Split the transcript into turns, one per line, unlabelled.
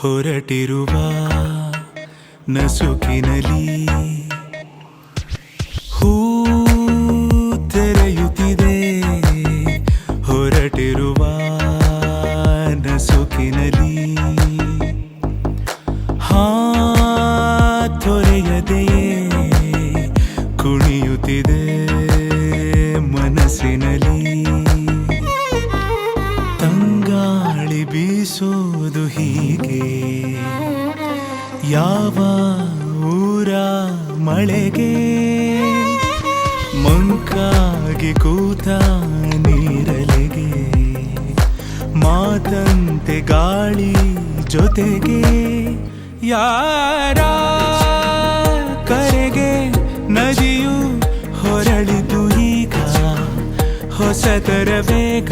ಹೊರಟಿರುವ ನಸುಕಿನಲಿ ಹೂ ತೆರೆಯುತ್ತಿದೆ. ಹೊರಟಿರುವ ನಸುಕಿನಲಿ ಹಾ ತೊರೆಯದೆಯೇ ಕುಣಿಯುತ್ತಿದೆ ಮನಸ್ಸಿನಲ್ಲಿ. ತಂಗಾಳಿ ಬೀಸೋದು ಹೀಗೆ. ಯಾವ ಊರ ಮಳೆಗೆ? ಮಂಕಾಗಿ ಕೂತ ನೀರಲೆಗೆ. ಮಾತಂತೆ ಗಾಳಿ ಜೊತೆಗೆ. ಯಾರ ಕರೆಗೆ ನದಿಯು ಹೊರಳಿತು ಈಗ? ಹೊಸತರ ಬೇಗ